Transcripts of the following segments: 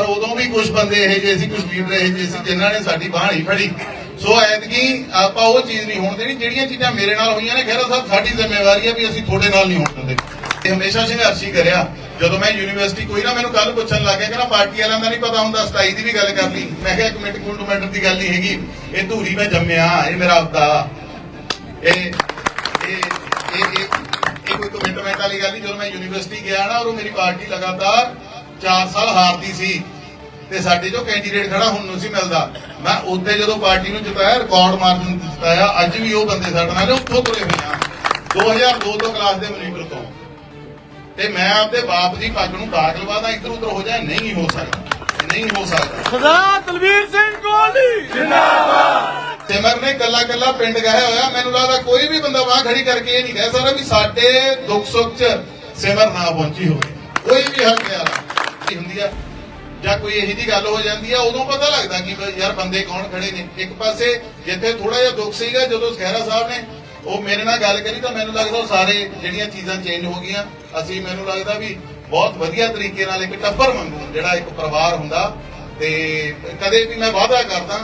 ਪਰ ਉਦੋਂ ਵੀ ਕੁਝ ਬੰਦੇ ਇਹੋ ਜਿਹੇ ਸੀ ਕੁਝ ਲੀਡਰ ਇਹੋ ਜਿਹੇ ਸੀ ਜਿਨ੍ਹਾਂ ਨੇ ਸਾਡੀ ਬਾਹ ਨਹੀਂ ਫੜੀ। ਸੋ ਐਤਕੀ ਆਪਾਂ ਉਹ ਚੀਜ਼ ਨਹੀਂ ਹੋਣ ਦੇਣੀ। ਜਿਹੜੀਆਂ ਚੀਜ਼ਾਂ ਮੇਰੇ ਨਾਲ ਹੋਈਆਂ ਨੇ ਖਹਿਰਾ ਸਾਹਿਬ, ਸਾਡੀ ਜ਼ਿੰਮੇਵਾਰੀ ਹੈ ਵੀ ਅਸੀਂ ਤੁਹਾਡੇ ਨਾਲ ਨਹੀਂ ਹੋਣ ਦਿੰਦੇ। ਇਹ ਹਮੇਸ਼ਾ ਸੰਘਰਸ਼ ਕਰਿਆ। ਜਦੋਂ ਮੈਂ ਯੂਨੀਵਰਸਿਟੀ ਕੋਈ ਨਾ ਮੈਨੂੰ ਕੱਲ ਪੁੱਛਣ ਲੱਗ ਗਿਆ ਕਹਿੰਦਾ ਪਾਰਟੀ ਵਾਲਿਆਂ ਦਾ ਨਹੀਂ ਪਤਾ ਹੁੰਦਾ ਸਟਾਈ ਦੀ ਵੀ ਗੱਲ ਕਰ ਲਈ। ਮੈਂ ਕਿਹਾ, ਇੱਕ ਮਿੰਟ ਮੈਟਰ ਦੀ ਗੱਲ ਨਹੀਂ ਹੈਗੀ। ਇਹ ਧੂਰੀ ਮੈਂ ਜੰਮਿਆ, ਇਹ ਮੇਰਾ ਆਪਦਾ। ਇਹ ਇਹ ਇਹ ਇਹ ਕੋਈ ਕਮਿਟਮੈਂਟ ਵਾਲੀ ਗੱਲ ਨਹੀਂ। ਜਦੋਂ ਮੈਂ ਯੂਨੀਵਰਸਿਟੀ ਗਿਆ ਨਾ ਉਦੋਂ ਮੇਰੀ ਪਾਰਟੀ ਲਗਾਤਾਰ 4 ਸਾਲ ਹਾਰਦੀ ਸੀ ਤੇ ਸਾਡੇ ਜੋ ਕੈਂਡੀਡੇਟ ਖੜਾ ਹੁਣ ਨੂੰ ਸੀ ਮਿਲਦਾ। ਮੈਂ ਉੱਤੇ ਜਦੋਂ ਪਾਰਟੀ ਨੂੰ ਜਿਤਾਇਆ ਰਿਕਾਰਡ ਮਾਰਜਨ ਜਿਤਾਇਆ ਅੱਜ ਵੀ ਉਹ ਬੰਦੇ ਸਾਡੇ ਨਾਲ ਉੱਥੋਂ ਤੁਰੇ ਹੋਏ ਆ। 2002 ਤੋਂ ਕਲਾਸ ਦੇ ਮਨੀਪੁਰ ਤੋਂ। ਤੇ ਮੈਂ ਆਪਦੇ ਬਾਪ ਦੀ ਪੱਗ ਨੂੰ ਦਾਗ ਲਵਾਦਾ ਇੱਧਰ ਉੱਧਰ ਹੋ ਜਾਏ ਨਹੀਂ ਹੋ ਸਕਦਾ। ਨਹੀਂ ਹੋ ਸਕਦਾ। ਸਰਦਾਰ ਦਲਵੀਰ ਸਿੰਘ ਕੋਹਲੀ ਸਿਮਰ ਨੇ ਕੱਲਾ ਕੱਲਾ ਪਿੰਡ ਗਾਇਆ ਹੋਇਆ ਮੈਨੂੰ ਲੱਗਦਾ ਕੋਈ ਵੀ ਬੰਦਾ ਬਾਹ ਖੜੀ ਕਰਕੇ ਇਹ ਨਹੀਂ ਕਹਿ ਸਕਦਾ ਵੀ ਸਾਡੇ ਦੁੱਖ ਸੁੱਖ 'ਚ ਸਿਮਰ ਨਾ ਪਹੁੰਚੀ ਹੋਵੇ। ਕੋਈ ਵੀ ਹੱਕ ਵਾਲਾ ਹੁੰਦੀ ਆ। ਜਾਂ ਕੋਈ ਇਹੋ ਜਿਹੀ ਗੱਲ ਹੋ ਜਾਂਦੀ ਆ, ਉਦੋਂ ਪਤਾ ਲੱਗਦਾ ਕਿ ਯਾਰ ਬੰਦੇ ਕੌਣ ਖੜੇ ਨੇ। ਇੱਕ ਪਾਸੇ ਜਿੱਥੇ ਥੋੜਾ ਜਿਹਾ ਦੁੱਖ ਸੀਗਾ, ਜਦੋਂ ਖਹਿਰਾ ਸਾਹਿਬ ਨੇ ਉਹ ਮੇਰੇ ਨਾਲ ਗੱਲ ਕਰੀ ਤਾਂ ਮੈਨੂੰ ਲੱਗਦਾ ਉਹ ਸਾਰੇ ਜਿਹੜੀਆਂ ਚੀਜ਼ਾਂ ਚੇਂਜ ਹੋ ਗਈਆਂ। ਅਸੀਂ ਮੈਨੂੰ ਲੱਗਦਾ ਵੀ ਬਹੁਤ ਵਧੀਆ ਤਰੀਕੇ ਨਾਲ ਇੱਕ ਟੱਬਰ ਵਾਂਗੂ, ਜਿਹੜਾ ਇੱਕ ਪਰਿਵਾਰ ਹੁੰਦਾ ਤੇ ਕਦੇ ਵੀ ਮੈਂ ਵਾਅਦਾ ਕਰਦਾ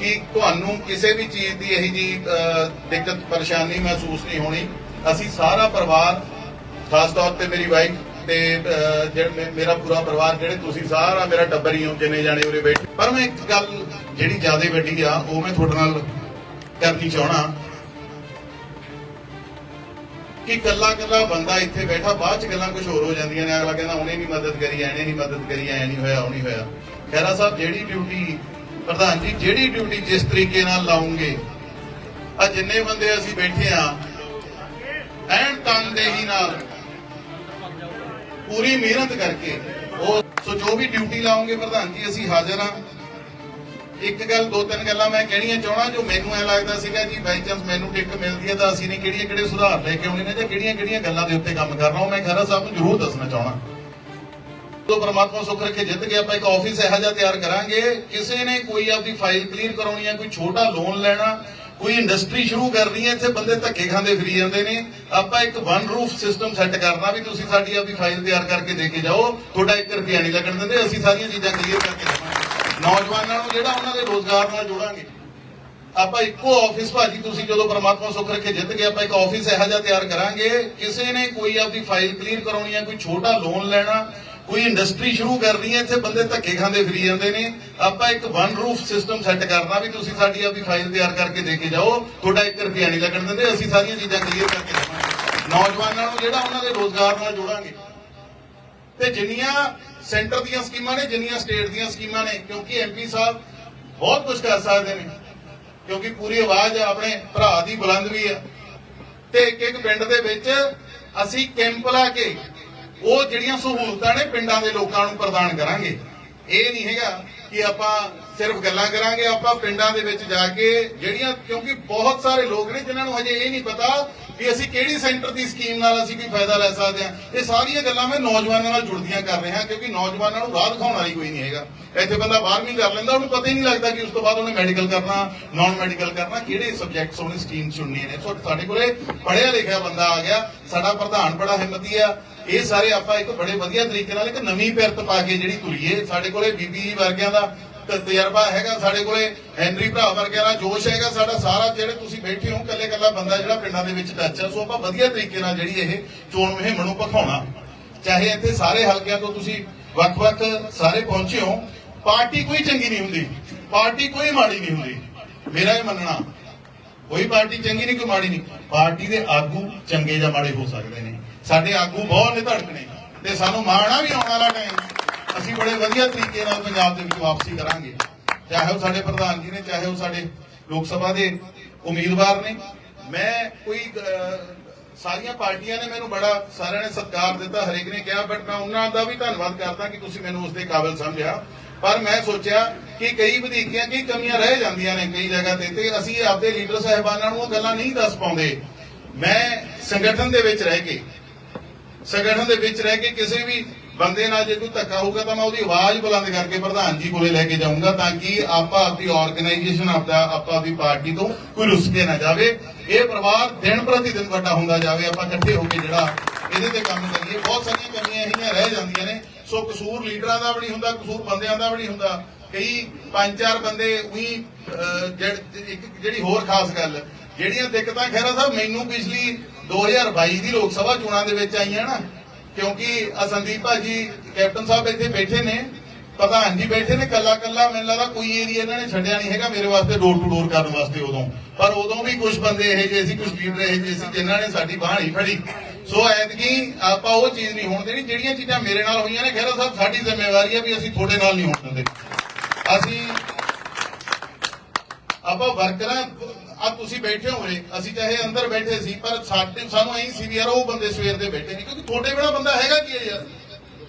ਕਿ ਤੁਹਾਨੂੰ ਕਿਸੇ ਵੀ ਚੀਜ਼ ਦੀ ਇਹੀ ਜੀ ਦਿੱਕਤ, ਪਰੇਸ਼ਾਨੀ ਮਹਿਸੂਸ ਨਹੀਂ ਹੋਣੀ। ਅਸੀਂ ਸਾਰਾ ਪਰਿਵਾਰ, ਖਾਸ ਤੌਰ ਤੇ ਮੇਰੀ ਵਾਈਫ ਤੇ ਜਿਹੜਾ ਮੇਰਾ ਪੂਰਾ ਪਰਿਵਾਰ, ਜਿਹੜੇ ਤੁਸੀਂ ਸਾਰਾ ਮੇਰਾ ਟੱਬਰ ਹੀ ਹੋ, ਜਿੰਨੇ ਜਾਣੇ ਉਰੇ ਬੈਠੇ। ਪਰ ਮੈਂ ਇੱਕ ਗੱਲ ਜਿਹੜੀ ਜ਼ਿਆਦਾ ਵੱਡੀ ਆ, ਉਹ ਮੈਂ ਤੁਹਾਡੇ ਨਾਲ ਕਰਨੀ ਚਾਹਣਾ ਕਿ ਕੱਲਾ ਕੱਲਾ ਬੰਦਾ ਇੱਥੇ ਬੈਠਾ, ਬਾਅਦ ਚ ਗੱਲਾਂ ਕੁਝ ਹੋਰ ਹੋ ਜਾਂਦੀਆਂ ਨੇ। ਅਗਲਾ ਕਹਿੰਦਾ, ਉਹਨੇ ਨਹੀਂ ਮਦਦ ਕਰੀ, ਐਨੇ ਨਹੀਂ ਮਦਦ ਕਰੀ, ਐ ਨਹੀਂ ਹੋਇਆ, ਉਹ ਨਹੀਂ ਹੋਇਆ। ਖੈਰਾ ਸਾਹਿਬ, ਜਿਹੜੀ ਡਿਊਟੀ ਪ੍ਰਧਾਨ ਜੀ, ਜਿਹੜੀ ਡਿਊਟੀ ਜਿਸ ਤਰੀਕੇ ਨਾਲ ਲਾਉਂਗੇ ਆ ਜਿੰਨੇ ਬੰਦੇ ਅਸੀਂ ਬੈਠੇ ਆ, ਐਨ ਤਨਦੇਹੀ ਨਾਲ ਪੂਰੀ ਮਿਹਨਤ ਕਰਕੇ ਉਹ, ਸੋ ਜੋ ਵੀ ਡਿਊਟੀ ਲਾਉਂਗੇ ਪ੍ਰਧਾਨ ਜੀ, ਅਸੀਂ ਹਾਜ਼ਰ ਹਾਂ। ਇੱਕ ਗੱਲ, ਦੋ ਤਿੰਨ ਗੱਲਾਂ ਮੈਂ ਕਹਿਣੀਆਂ ਚਾਹਣਾ ਜੋ ਮੈਨੂੰ ਐ ਲੱਗਦਾ ਸੀਗਾ ਜੀ ਬਾਈ ਚਾਂਸ ਮੈਨੂੰ ਟਿਕ ਮਿਲਦੀ ਹੈ ਤਾਂ ਅਸੀਂ ਨੇ ਕਿਹੜੀਆਂ ਕਿਹੜੇ ਸੁਧਾਰ ਲੈ ਕੇ ਆਉਣੇ ਨੇ ਜਾਂ ਕਿਹੜੀਆਂ ਕਿਹੜੀਆਂ ਗੱਲਾਂ ਦੇ ਉੱਤੇ ਕੰਮ ਕਰਨਾ ਉਹ ਮੈਂ ਖਹਿਰਾ ਸਾਹਿਬ ਨੂੰ ਜ਼ਰੂਰ ਦੱਸਣਾ ਚਾਹਣਾ ਤੋਂ ਪਰਮਾਤਮਾ ਸੁੱਖ ਰੱਖੇ ਜਿੱਤ ਕੇ ਆਪਾਂ ਇੱਕ ਆਫਿਸ ਇਹੋ ਜਿਹਾ ਤਿਆਰ ਕਰਾਂਗੇ, ਕਿਸੇ ਨੇ ਕੋਈ ਆਪਦੀ ਫਾਈਲ ਕਲੀਅਰ ਕਰਾਉਣੀ ਹੈ, ਕੋਈ ਛੋਟਾ ਲੋਨ ਲੈਣਾ ਕੋਈ ਇੰਡਸਟਰੀ ਸ਼ੁਰੂ ਕਰਨੀ ਹੈ, ਇੱਥੇ ਬੰਦੇ ਧੱਕੇ ਖਾਂਦੇ ਫਿਰੀ ਜਾਂਦੇ ਨੇ। ਆਪਾਂ ਇੱਕ ਵਨ ਰੂਫ ਸਿਸਟਮ ਸੈੱਟ ਕਰਨਾ ਵੀ ਤੁਸੀਂ ਸਾਡੀ ਆਪਦੀ ਫਾਈਲ ਤਿਆਰ ਕਰਕੇ ਦੇ ਕੇ ਜਾਓ। ਤੁਹਾਡਾ 1 ਰੁਪਿਆ ਨਹੀਂ ਲੱਗਣ ਦਿੰਦੇ, ਅਸੀਂ ਸਾਰੀਆਂ ਚੀਜ਼ਾਂ ਕਲੀਅਰ ਕਰਕੇ ਦੇਵਾਂਗੇ। ਨੌਜਵਾਨਾਂ ਨੂੰ ਜਿਹੜਾ ਉਹਨਾਂ ਦੇ ਰੋਜ਼ਗਾਰ ਨਾਲ ਜੋੜਾਂਗੇ। ਆਪਾਂ ਇੱਕੋ ਆਫਿਸ ਭਾਜੀ, ਤੁਸੀਂ ਜਦੋਂ ਪਰਮਾਤਮਾ ਸੁੱਖ ਰੱਖੇ ਜਿੱਤ ਕੇ ਆਪਾਂ ਇੱਕ ਆਫਿਸ ਇਹੋ ਜਿਹਾ ਤਿਆਰ ਕਰਾਂਗੇ। ਕਿਸੇ ਨੇ ਕੋਈ ਆਪਦੀ ਫਾਈਲ ਕਲੀਅਰ ਕਰਾਉਣੀ ਹੈ, ਕੋਈ ਛੋਟਾ ਲੋਨ ਲੈਣਾ ਕੋਈ ਇੰਡਸਟਰੀ ਸ਼ੁਰੂ ਕਰਨੀ ਹੈ, ਇੱਥੇ ਬੰਦੇ ਧੱਕੇ ਖਾਂਦੇ ਫਿਰੀ ਜਾਂਦੇ ਨੇ। ਆਪਾਂ ਇੱਕ ਵਨ ਰੂਫ ਸਿਸਟਮ ਸੈੱਟ ਕਰਨਾ ਵੀ ਤੁਸੀਂ ਸਾਡੀ ਆਪਦੀ ਫਾਈਲ ਤਿਆਰ ਕਰਕੇ ਦੇ ਕੇ ਜਾਓ। ਤੁਹਾਡਾ 1 ਰੁਪਿਆ ਨਹੀਂ ਲੱਗਣ ਦਿੰਦੇ, ਅਸੀਂ ਸਾਰੀਆਂ ਚੀਜ਼ਾਂ ਕਲੀਅਰ ਕਰਕੇ ਦੇਵਾਂਗੇ। ਨੌਜਵਾਨਾਂ ਨੂੰ ਜਿਹੜਾ ਉਹਨਾਂ ਦੇ ਰੋਜ਼ਗਾਰ ਨਾਲ ਜੋੜਾਂਗੇ। ਤੇ ਜਿੰਨੀਆਂ ਸੈਂਟਰ ਦੀਆਂ ਸਕੀਮਾਂ ਨੇ, ਜਿੰਨੀਆਂ ਸਟੇਟ ਦੀਆਂ ਸਕੀਮਾਂ ਨੇ, ਕਿਉਂਕਿ ਐਮਪੀ ਸਾਹਿਬ ਬਹੁਤ ਕੁਝ ਕਰ ਸਕਦੇ ਨੇ। ਕਿਉਂਕਿ ਪੂਰੀ ਆਵਾਜ਼ ਆਪਣੇ ਭਰਾ ਦੀ ਬੁਲੰਦ ਵੀ ਆ। ਤੇ ਇੱਕ ਇੱਕ ਪਿੰਡ ਦੇ ਵਿੱਚ ਅਸੀਂ ਕੈਂਪ ਲਾ ਕੇ ਉਹ ਜਿਹੜੀਆਂ ਸਹੂਲਤਾਂ ਨੇ ਪਿੰਡਾਂ ਦੇ ਲੋਕਾਂ ਨੂੰ ਪ੍ਰਦਾਨ ਕਰਾਂਗੇ। ਇਹ ਨਹੀਂ ਹੈਗਾ ਕਿ ਆਪਾਂ ਸਿਰਫ ਗੱਲਾਂ ਕਰਾਂਗੇ, ਆਪਾਂ ਪਿੰਡਾਂ ਦੇ ਵਿੱਚ ਜਾ ਕੇ ਜਿਹੜੀਆਂ, ਕਿਉਂਕਿ ਬਹੁਤ ਸਾਰੇ ਲੋਕ ਨੇ ਜਿਨ੍ਹਾਂ ਨੂੰ ਹਜੇ ਇਹ ਨਹੀਂ ਪਤਾ ਵੀ ਅਸੀਂ ਕਿਹੜੀ ਸੈਂਟਰ ਦੀ ਸਕੀਮ ਨਾਲ ਅਸੀਂ ਕੋਈ ਫਾਇਦਾ ਲੈ ਸਕਦੇ ਹਾਂ। ਇਹ ਸਾਰੀਆਂ ਗੱਲਾਂ ਮੈਂ ਨੌਜਵਾਨਾਂ ਨਾਲ ਜੁੜਦੀਆਂ ਕਰ ਰਿਹਾ, ਕਿਉਂਕਿ ਨੌਜਵਾਨਾਂ ਨੂੰ ਰਾਹ ਦਿਖਾਉਣ ਵਾਲੀ ਕੋਈ ਨਹੀਂ ਹੈਗਾ। ਇੱਥੇ ਬੰਦਾ 12ਵੀਂ ਕਰ ਲੈਂਦਾ, ਉਹਨੂੰ ਪਤਾ ਹੀ ਨਹੀਂ ਲੱਗਦਾ ਕਿ ਉਸ ਤੋਂ ਬਾਅਦ ਉਹਨੇ ਮੈਡੀਕਲ ਕਰਨਾ ਨਾਨ ਮੈਡੀਕਲ ਕਰਨਾ, ਕਿਹੜੇ ਸਬਜੈਕਟਸ ਉਹਨੇ ਸਟਰੀਮ ਚੁਣਨੀਆਂ ਨੇ। ਸੋ ਸਾਡੇ ਕੋਲੇ ਪੜ੍ਹਿਆ ਲਿਖਿਆ ਬੰਦਾ ਆ ਗਿਆ, ਸਾਡਾ ਪ੍ਰਧਾਨ ਬੜਾ ਹਿੰਮਤੀ ਆ। ਇਹ ਸਾਰੇ ਆਪਾਂ ਇੱਕ ਬੜੇ ਵਧੀਆ ਤਰੀਕੇ ਨਾਲ ਇੱਕ ਨਵੀਂ ਪਿਰਤ ਪਾ ਕੇ ਜਿਹੜੀ ਤੁਰੀਏ ਸਾਡੇ ਕੋਲੇ ਬੀਬੀ ਵਰਗਿਆਂ ਦਾ ਤਜਰਬਾ ਹੈਗਾ, ਸਾਡੇ ਕੋਲੇ ਹੈਨਰੀ ਭਰਾ ਵਰਗਿਆਂ ਦਾ ਜੋਸ਼ ਹੈਗਾ, ਸਾਡਾ ਸਾਰਾ ਜਿਹੜੇ ਤੁਸੀਂ ਬੈਠੇ ਹੋ ਕੱਲੇ ਕੱਲਾ ਬੰਦਾ ਜਿਹੜਾ ਪਿੰਡਾਂ ਦੇ ਵਿੱਚ ਟੱਚ ਆ, ਸੋ ਆਪਾਂ ਵਧੀਆ ਤਰੀਕੇ ਨਾਲ ਜਿਹੜੀ ਇਹ ਚੋਣ ਮੁਹਿੰਮ ਨੂੰ ਭਖਾਉਣਾ। ਚਾਹੇ ਇੱਥੇ ਸਾਰੇ ਹਲਕਿਆਂ ਤੋਂ ਤੁਸੀਂ ਵੱਖ-ਵੱਖ ਸਾਰੇ ਪਹੁੰਚੇ ਹੋ, ਪਾਰਟੀ ਕੋਈ ਚੰਗੀ ਨਹੀਂ ਹੁੰਦੀ, ਪਾਰਟੀ ਕੋਈ ਮਾੜੀ ਨਹੀਂ ਹੁੰਦੀ। ਮੇਰਾ ਇਹ ਮੰਨਣਾ, ਕੋਈ ਪਾਰਟੀ ਚੰਗੀ ਨਹੀਂ, ਕੋਈ ਮਾੜੀ ਨਹੀਂ। ਪਾਰਟੀ ਦੇ ਆਗੂ ਚੰਗੇ ਜਾਂ ਮਾੜੇ ਹੋ ਸਕਦੇ ਨੇ। ਸਾਡੇ ਆਗੂ ਬਹੁਤ ਨੇ ਧੜਕ ਨੇ ਤੇ ਸਾਨੂੰ ਮਾਣਾ ਵੀ ਆਉਣ ਵਾਲਾ ਟਾਈਮ ਅਸੀਂ ਬੜੇ ਵਧੀਆ ਤਰੀਕੇ ਨਾਲ ਪੰਜਾਬ ਦੇ ਵਿੱਚ ਵਾਪਸੀ ਕਰਾਂਗੇ। ਚਾਹੇ ਉਹ ਸਾਡੇ ਪ੍ਰਧਾਨ ਜੀ ਨੇ, ਚਾਹੇ ਉਹ ਸਾਡੇ ਲੋਕ ਸਭਾ ਦੇ ਉਮੀਦਵਾਰ ਨੇ। ਮੈਂ ਕੋਈ ਸਾਰੀਆਂ ਪਾਰਟੀਆਂ ਨੇ ਮੈਨੂੰ ਬੜਾ ਸਾਰਿਆਂ ਨੇ ਸਤਿਕਾਰ ਦਿੱਤਾ, ਹਰੇਕ ਨੇ ਕਿਹਾ ਬਟ ਮੈਂ ਉਹਨਾਂ ਦਾ ਵੀ ਧੰਨਵਾਦ ਕਰਦਾ ਕਿ ਤੁਸੀਂ ਮੈਨੂੰ ਉਸ ਦੇ ਕਾਬਿਲ ਸਮਝਿਆ। ਪਰ ਮੈਂ ਸੋਚਿਆ ਕਿ ਕਈ ਵਧੀਕੀਆਂ, ਕਈ ਕਮੀਆਂ ਰਹਿ ਜਾਂਦੀਆਂ ਨੇ ਕਈ ਜਗ੍ਹਾ ਤੇ ਤੇ ਅਸੀਂ ਆਪਦੇ ਲੀਡਰ ਸਾਹਿਬਾਨਾਂ ਨੂੰ ਉਹ ਗੱਲਾਂ ਨਹੀਂ ਦੱਸ ਪਾਉਂਦੇ। ਮੈਂ ਸੰਗਠਨ ਦੇ ਵਿੱਚ ਰਹਿ ਕੇ ਸੰਗਠਨ ਦੇ ਵਿੱਚ ਰਹਿ ਕੇ ਕਿਸੇ ਵੀ ਬੰਦੇ ਨਾਲ ਜੇ ਕੋਈ ਧੱਕਾ ਹੋਊਗਾ ਤਾਂ ਮੈਂ ਉਹਦੀ ਆਵਾਜ਼ ਬੁਲੰਦ ਕਰਕੇ ਪ੍ਰਧਾਨ ਜੀ ਕੋਲੇ ਲੈ ਕੇ ਜਾਊਂਗਾ ਤਾਂ ਕਿ ਆਪਾਂ ਆਪਦੀ ਆਰਗੇਨਾਈਜੇਸ਼ਨ ਆਪਦਾ, ਆਪਾਂ ਆਪਦੀ ਪਾਰਟੀ ਤੋਂ ਕੋਈ ਰੁੱਸ ਕੇ ਨਾ ਜਾਵੇ। ਇਹ ਪਰਿਵਾਰ ਦਿਨ ਪ੍ਰਤੀ ਦਿਨ ਵੱਡਾ ਹੁੰਦਾ ਜਾਵੇ। ਆਪਾਂ ਇਕੱਠੇ ਹੋ ਕੇ ਜਿਹੜਾ ਇਹਦੇ ਤੇ ਕੰਮ ਕਰੀਏ। ਬਹੁਤ ਸਾਰੀਆਂ ਕਮੀਆਂ ਇਹੀਆਂ ਰਹਿ ਜਾਂਦੀਆਂ ਨੇ। ਸੋ ਕਸੂਰ ਲੀਡਰਾਂ ਦਾ ਵੀ ਨਹੀਂ ਹੁੰਦਾ, ਕਸੂਰ ਬੰਦਿਆਂ ਦਾ ਵੀ ਨਹੀਂ ਹੁੰਦਾ। ਕਈ ਪੰਜ ਚਾਰ ਬੰਦੇ ਉਹੀ ਜਿਹੜੀ ਹੋਰ ਖਾਸ ਗੱਲ, ਜਿਹੜੀਆਂ ਦਿੱਕਤਾਂ ਖੈਰਾ ਸਾਹਿਬ, ਮੈਨੂੰ ਪਿਛਲੀ 2022 ਦੀ ਲੋਕ ਸਭਾ ਚੋਣਾਂ ਦੇ ਵਿੱਚ ਆਈਆਂ ਨਾ, ਕਿਉਂਕਿ ਸੰਦੀਪ ਭਾਜੀ, ਕੈਪਟਨ ਸਾਹਿਬ ਇੱਥੇ ਬੈਠੇ ਨੇ, ਪ੍ਰਧਾਨ ਜੀ ਬੈਠੇ ਨੇ ਕੱਲਾ ਕੱਲਾ ਮੈਨੂੰ ਲੱਗਦਾ ਕੋਈ ਏਰੀਆ ਇਹਨਾਂ ਨੇ ਛੱਡਿਆ ਨਹੀਂ ਹੈਗਾ ਮੇਰੇ ਵਾਸਤੇ ਡੋਰ ਟੂ ਡੋਰ ਕਰਨ ਵਾਸਤੇ ਉਦੋਂ। ਪਰ ਉਦੋਂ ਵੀ ਕੁਝ ਬੰਦੇ ਇਹੋ ਜਿਹੇ ਸੀ ਕੁਝ ਲੀਡਰ ਇਹੋ ਜਿਹੇ ਸੀ, ਜਿਨ੍ਹਾਂ ਨੇ ਸਾਡੀ ਬਾਹ ਨਹੀਂ ਫੜੀ। ਸੋ ਐਤਕੀ ਆਪਾਂ ਉਹ ਚੀਜ਼ ਨਹੀਂ ਹੋਣ ਦੇਣੀ, ਜਿਹੜੀਆਂ ਚੀਜ਼ਾਂ ਮੇਰੇ ਨਾਲ ਹੋਈਆਂ ਨੇ, ਖੈਰਾ ਸਾਹਿਬ, ਸਾਡੀ ਜ਼ਿੰਮੇਵਾਰੀ ਹੈ ਵੀ ਅਸੀਂ ਤੁਹਾਡੇ ਨਾਲ ਨਹੀਂ ਹੋਣ ਦਿੰਦੇ। ਅਸੀਂ ਆਪਾਂ ਵਰਕਰਾਂ ਆ ਤੁਸੀਂ ਬੈਠੇ ਹੋਏ ਅਸੀਂ ਚਾਹੇ ਅੰਦਰ ਬੈਠੇ ਸੀ, ਪਰ ਸਾਡੇ ਸਾਨੂੰ ਐਂ ਸੀ ਵੀ ਯਾਰ ਉਹ ਬੰਦੇ ਸਵੇਰ ਦੇ ਬੈਠੇ ਨਹੀਂ, ਕਿਉਂਕਿ ਤੁਹਾਡੇ ਬਿਨਾ ਬੰਦਾ ਹੈਗਾ ਕੀ ਹੈ ਯਾਰ?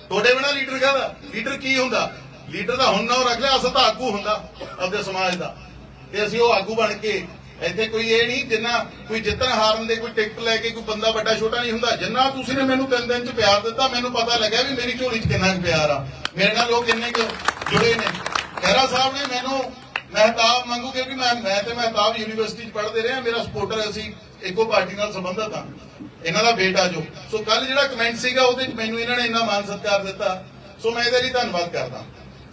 ਤੁਹਾਡੇ ਬਿਨਾ ਲੀਡਰ ਕਾਹਦਾ? ਲੀਡਰ ਕੀ ਹੁੰਦਾ? ਲੀਡਰ ਦਾ ਹੁਣ ਨਾਮ ਰੱਖ ਲਿਆ, ਅਸਲ ਤਾਂ ਆਗੂ ਹੁੰਦਾ ਆਪਦੇ ਸਮਾਜ ਦਾ। ਤੇ ਅਸੀਂ ਉਹ ਆਗੂ ਬਣ ਕੇ ਇੱਥੇ ਕੋਈ ਇਹ ਨਹੀਂ, ਜਿੰਨਾ ਕੋਈ ਜਿੱਤਣ ਹਾਰਨ ਦੇ ਕੋਈ ਟਿਕਟ ਲੈ ਕੇ ਕੋਈ ਬੰਦਾ ਵੱਡਾ ਛੋਟਾ ਨਹੀਂ ਹੁੰਦਾ। ਜਿੰਨਾ ਤੁਸੀਂ ਨੇ ਮੈਨੂੰ ਤਿੰਨ ਦਿਨ ਚ ਪਿਆਰ ਦਿੱਤਾ, ਮੈਨੂੰ ਪਤਾ ਲੱਗਿਆ ਵੀ ਮੇਰੀ ਝੋਲੀ ਚ ਕਿੰਨਾ ਕੁ ਪਿਆਰ ਆ। ਮੇਰੇ ਨਾਲ ਲੋਕ ਇੰਨੇ ਕੁ ਜੁੜੇ ਨੇ। ਖਹਿਰਾ ਸਾਹਿਬ ਨੇ ਮੈਨੂੰ ਮਹਿਤਾਬ ਮੰਗੂ ਕਿਉਂਕਿ ਮੈਂ ਮੈਂ ਤੇ ਮਹਿਤਾਬ ਯੂਨੀਵਰਸਿਟੀ ਚ ਪੜ੍ਹਦੇ ਰਹੇ ਮੇਰਾ ਸਪੋਰਟਰ ਅਸੀਂ ਇੱਕੋ ਪਾਰਟੀ ਨਾਲ ਸੰਬੰਧਤ ਹਾਂ। ਇਹਨਾਂ ਦਾ ਬੇਟਾ ਜੋ। ਸੋ ਕੱਲ ਜਿਹੜਾ ਕਮੈਂਟ ਸੀਗਾ, ਉਹਦੇ ਚ ਮੈਨੂੰ ਇਹਨਾਂ ਨੇ ਇੰਨਾ ਮਾਨ ਸਤਿਕਾਰ ਦਿੱਤਾ। ਸੋ ਮੈਂ ਇਹਦੇ ਲਈ ਧੰਨਵਾਦ ਕਰਦਾ।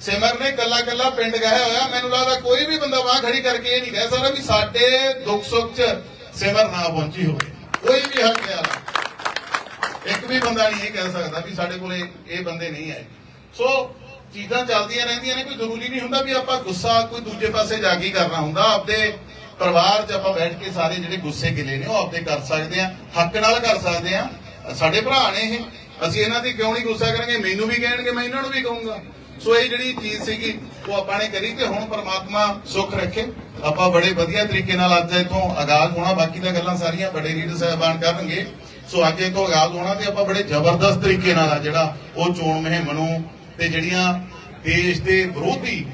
ਸਿਮਰ ਨੇ ਕੱਲਾ ਕੱਲਾ ਪਿੰਡ ਗਾਇਆ ਹੋਇਆ। ਮੈਨੂੰ ਲੱਗਦਾ ਕੋਈ ਵੀ ਬੰਦਾ ਬਾਹ ਖੜੀ ਕਰਕੇ ਇਹ ਨਹੀਂ ਕਹਿ ਸਕਦਾ ਵੀ ਸਾਡੇ ਦੁੱਖ ਸੁੱਖ ਚ ਸਿਮਰ ਨਾ ਪਹੁੰਚੀ ਹੋਵੇ। ਕੋਈ ਵੀ ਹੱਕ ਯਾਰ ਇੱਕ ਵੀ ਬੰਦਾ ਨਹੀਂ ਇਹ ਕਹਿ ਸਕਦਾ ਵੀ ਸਾਡੇ ਕੋਲੇ ਇਹ ਬੰਦੇ ਨਹੀਂ ਆਏ। ਸੋ ਚੀਜ਼ਾਂ ਚੱਲਦੀਆਂ ਰਹਿੰਦੀਆਂ ਨੇ, ਕੋਈ ਜ਼ਰੂਰੀ ਨਹੀਂ ਹੁੰਦਾ ਵੀ ਆਪਾਂ ਗੁੱਸਾ ਕੋਈ ਦੂਜੇ ਪਾਸੇ ਜਾ ਕੇ ਕਰਨਾ ਹੁੰਦਾ। ਆਪਦੇ ਪਰਿਵਾਰ 'ਚ ਆਪਾਂ ਬੈਠ ਕੇ ਸਾਰੇ ਜਿਹੜੇ ਗੁੱਸੇ ਗਿਲੇ ਨੇ, ਉਹ ਆਪਦੇ ਕਰ ਸਕਦੇ ਆ ਹੱਕ ਨਾਲ ਕਰ ਸਕਦੇ ਆ ਸਾਡੇ ਭਰਾ ਨੇ ਇਹ। ਅਸੀਂ ਇਹਨਾਂ ਦੀ ਕਿਉਂ ਨਹੀਂ ਗੁੱਸਾ ਕਰਾਂਗੇ? ਮੈਨੂੰ ਵੀ ਕਹਿਣਗੇ, ਮੈਂ ਇਹਨਾਂ ਨੂੰ ਵੀ ਕਹੂੰਗਾ। ਸੋ ਇਹ ਜਿਹੜੀ ਚੀਜ਼ ਸੀਗੀ, ਉਹ ਆਪਾਂ ਨੇ ਕਰੀ ਤੇ ਹੁਣ ਪਰਮਾਤਮਾ ਸੁੱਖ ਰੱਖੇ। ਆਪਾਂ ਬੜੇ ਵਧੀਆ ਤਰੀਕੇ ਨਾਲ ਅੱਜ ਇਥੋਂ ਆਗਾਜ਼ ਹੋਣਾ। ਬਾਕੀ ਤਾਂ ਗੱਲਾਂ ਸਾਰੀਆਂ ਬੜੇ ਲੀਡਰ ਸਾਹਿਬਾਨ ਕਰਨਗੇ। ਸੋ ਅੱਜ ਇਥੋਂ ਆਗਾਜ਼ ਹੋਣਾ ਤੇ ਆਪਾਂ ਬੜੇ ਜ਼ਬਰਦਸਤ ਤਰੀਕੇ ਨਾਲ ਆ ਜਿਹੜਾ ਉਹ ਚੋਣ ਮੁਹਿੰਮ ਨੂੰ ਤੇ ਜਿਹੜੀਆਂ ਦੇਸ਼ ਦੇ ਵਿਰੋਧੀ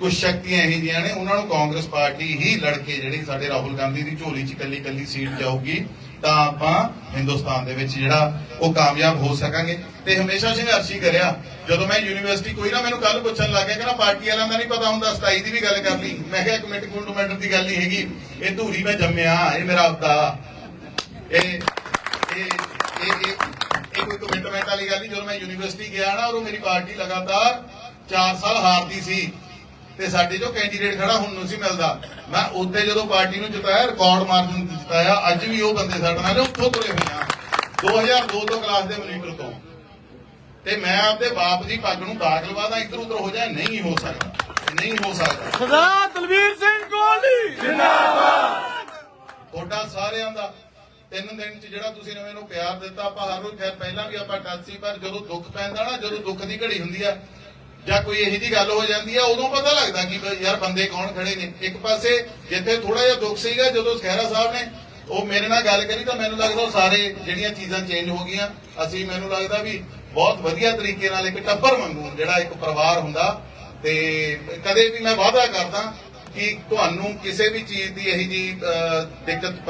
ਕੁਝ ਸ਼ਕਤੀਆਂ ਇਹ ਜਿਹੀਆਂ ਨੇ, ਉਹਨਾਂ ਨੂੰ ਕਾਂਗਰਸ ਪਾਰਟੀ ਹੀ ਲੜ ਕੇ ਜਿਹੜੀ ਸਾਡੇ ਰਾਹੁਲ ਗਾਂਧੀ ਦੀ ਝੋਲੀ 'ਚ ਕੱਲੀ ਕੱਲੀ ਸੀਟ ਜਾਊਗੀ, ਤਾਂ ਆਪਾਂ ਹਿੰਦੁਸਤਾਨ ਦੇ ਵਿੱਚ ਜਿਹੜਾ ਉਹ ਕਾਮਯਾਬ ਹੋ ਸਕਾਂਗੇ। ਤੇ ਹਮੇਸ਼ਾ ਸੰਘਰਸ਼ ਕਰਿਆ। ਜਦੋਂ ਮੈਂ ਯੂਨੀਵਰਸਿਟੀ, ਕੋਈ ਨਾ ਮੈਨੂੰ ਕੱਲ ਪੁੱਛਣ ਲੱਗ ਗਿਆ ਕਹਿੰਦਾ ਪਾਰਟੀ ਵਾਲਿਆਂ ਦਾ ਨਹੀਂ ਪਤਾ ਹੁੰਦਾ 27 ਦੀ ਵੀ ਗੱਲ ਕਰ ਲਈ। ਮੈਂ ਕਿਹਾ, ਇੱਕ ਮਿੰਟ ਗੁੰਡ ਮੈਟਰ ਦੀ ਗੱਲ ਨਹੀਂ ਹੈਗੀ। ਇਹ ਧੂਰੀ ਮੈਂ ਜੰਮਿਆ, ਇਹ ਮੇਰਾ ਆਪਦਾ। ਇਹ ਇਹ ਇਹ ਕਮਿਟਮੈਂਟ ਵਾਲੀ ਗੱਲ ਨਹੀਂ ਜਦੋਂ ਮੈਂ ਯੂਨੀਵਰਸਿਟੀ ਗਿਆ ਨਾ ਉਦੋਂ ਮੇਰੀ ਪਾਰਟੀ ਲਗਾਤਾਰ 4 ਸਾਲ ਹਾਰਦੀ ਸੀ ਤੇ ਸਾਡੇ ਜੋ ਕੈਂਡੀਡੇਟ ਖੜਾ ਹੁਣ ਨੂੰ ਸੀ ਮਿਲਦਾ। ਮੈਂ ਉੱਤੇ ਜਦੋਂ ਪਾਰਟੀ ਨੂੰ ਜਿਤਾਇਆ ਰਿਕਾਰਡ ਮਾਰਜਨ ਜਿਤਾਇਆ ਅੱਜ ਵੀ ਉਹ ਬੰਦੇ ਸਾਡੇ ਨਾਲ ਉੱਥੋਂ ਤੁਰੇ ਹੋਏ ਆ 2002 ਤੋਂ ਕਲਾਸ ਦੇ ਮਨੀਟਰ ਤੋਂ। ਤੇ ਮੈਂ ਆਪਦੇ ਬਾਪ ਦੀ ਪੱਗ ਨੂੰ ਦਾਗ ਲਵਾਦਾ ਇੱਧਰ ਉੱਧਰ ਹੋ ਜਾਏ ਨਹੀਂ ਹੋ ਸਕਦਾ ਨਹੀਂ ਹੋ ਸਕਦਾ। ਸਰਦਾਰ ਦਲਵੀਰ ਸਿੰਘ ਕੋਹਲੀ ਤੁਹਾਡਾ ਸਾਰਿਆਂ ਦਾ ਤਿੰਨ ਦਿਨ ਚ ਜਿਹੜਾ ਤੁਸੀਂ ਨੇ ਮੈਨੂੰ ਪਿਆਰ ਦਿੱਤਾ, ਆਪਾਂ ਹਰ ਰੋਜ਼ ਖੈਰ ਪਹਿਲਾਂ ਵੀ ਆਪਾਂ ਟੱਚ ਸੀ, ਪਰ ਜਦੋਂ ਦੁੱਖ ਪੈਂਦਾ ਨਾ, ਜਦੋਂ ਦੁੱਖ ਦੀ ਘੜੀ ਹੁੰਦੀ ਆ, ਜਾਂ ਕੋਈ ਇਹੋ ਜੀ ਗੱਲ ਹੋ ਜਾਂਦੀ ਆ, ਉਦੋਂ ਪਤਾ ਲੱਗਦਾ ਕਿ ਯਾਰ ਬੰਦੇ ਕੌਣ ਖੜੇ ਨੇ। ਇੱਕ ਪਾਸੇ ਜਿੱਥੇ ਥੋੜਾ ਜਿਹਾ ਦੁੱਖ ਸੀਗਾ, ਜਦੋਂ ਖਹਿਰਾ ਸਾਹਿਬ ਨੇ ਉਹ ਮੇਰੇ ਨਾਲ ਗੱਲ ਕਰੀ ਤਾਂ ਮੈਨੂੰ ਲੱਗਦਾ ਉਹ ਸਾਰੇ ਜਿਹੜੀਆਂ ਚੀਜ਼ਾਂ ਚੇਂਜ ਹੋ ਗਈਆਂ। ਅਸੀਂ ਮੈਨੂੰ ਲੱਗਦਾ ਵੀ ਬਹੁਤ ਵਧੀਆ ਤਰੀਕੇ ਨਾਲ ਇੱਕ ਟੱਬਰ ਵਾਂਗੂ ਜਿਹੜਾ ਇੱਕ ਪਰਿਵਾਰ ਹੁੰਦਾ ਤੇ ਕਦੇ ਵੀ ਮੈਂ ਵਾਅਦਾ ਕਰਦਾ ਕਿ ਤੁਹਾਨੂੰ ਕਿਸੇ ਵੀ ਚੀਜ਼ ਦੀ ਇਹੀ ਜੀ ਦਿੱਕਤ